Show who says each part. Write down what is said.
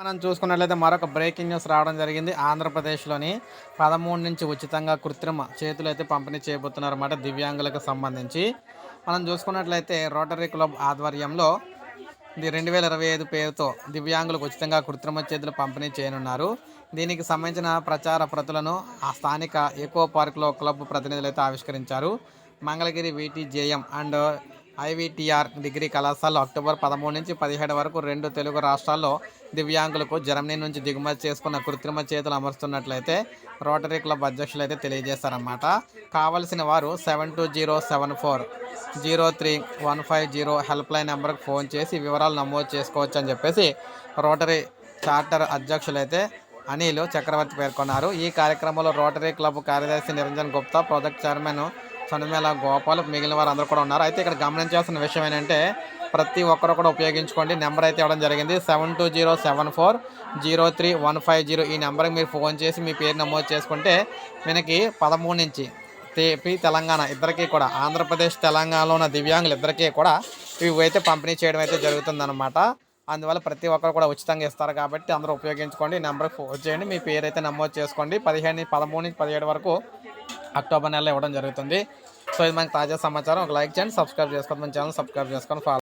Speaker 1: మనం చూసుకున్నట్లయితే మరొక బ్రేకింగ్ న్యూస్ రావడం జరిగింది. ఆంధ్రప్రదేశ్లోని పదమూడు నుంచి ఉచితంగా కృత్రిమ చేతులు అయితే పంపిణీ చేయబోతున్నారు అన్నమాట దివ్యాంగులకు సంబంధించి. మనం చూసుకున్నట్లయితే రోటరీ క్లబ్ ఆధ్వర్యంలో ఇది రెండు వేల ఇరవై ఐదు పేరుతో దివ్యాంగులకు ఉచితంగా కృత్రిమ చేతులు పంపిణీ చేయనున్నారు. దీనికి సంబంధించిన ప్రచార ప్రతులను ఆ స్థానిక ఎకో పార్క్లో క్లబ్ ప్రతినిధులు అయితే ఆవిష్కరించారు. Mangalagiri VTJM and IVTR degree కళాశాలలో అక్టోబర్ పదమూడు నుంచి పదిహేడు వరకు రెండు తెలుగు రాష్ట్రాల్లో దివ్యాంగులకు జర్మనీ నుంచి దిగుమతి చేసుకున్న కృత్రిమ చేతులు అమరుస్తున్నట్లయితే రోటరీ క్లబ్ అధ్యక్షులు అయితే తెలియజేశారన్నమాట కావలసిన వారు seven two zero seven four zero three one five zero helpline నెంబర్కి ఫోన్ చేసి వివరాలు నమోదు చేసుకోవచ్చు అని చెప్పేసి రోటరీ చార్టర్ అధ్యక్షులైతే అనిల్ చక్రవర్తి పేర్కొన్నారు. ఈ కార్యక్రమంలో రోటరీ క్లబ్ కార్యదర్శి నిరంజన్ గుప్తా ప్రాజెక్ట్ చైర్మన్ చందమేళ గోపాల్ మిగిలిన వారు అందరూ కూడా ఉన్నారు. అయితే ఇక్కడ గమనించాల్సిన విషయం ఏంటంటే ప్రతి ఒక్కరు కూడా ఉపయోగించుకోండి. నెంబర్ అయితే ఇవ్వడం జరిగింది. Seven two zero seven four zero three one five zero ఈ నెంబర్కి మీరు ఫోన్ చేసి మీ పేరు నమోదు చేసుకుంటే మనకి పదమూడు నుంచి ఏపీ తెలంగాణ ఇద్దరికీ కూడా ఆంధ్రప్రదేశ్ తెలంగాణలో ఉన్న దివ్యాంగులు ఇద్దరికీ కూడా ఇవి అయితే పంపిణీ చేయడం అయితే జరుగుతుందన్నమాట. అందువల్ల ప్రతి ఒక్కరు కూడా ఉచితంగా ఇస్తారు కాబట్టి అందరూ ఉపయోగించుకోండి. నెంబర్కి ఫోన్ చేయండి. మీ పేరు అయితే నమోదు చేసుకోండి. పదిహేను పదమూడు నుంచి పదిహేడు వరకు అక్టోబర్ నెలలో ఇవ్వడం జరుగుతుంది. సో ఇది మనకి తాజా సమాచారం. ఒక లైక్ చేయండి సబ్స్క్రైబ్ చేసుకోండి మన ఛానల్ సబ్స్క్రైబ్ చేసుకొని ఫాలో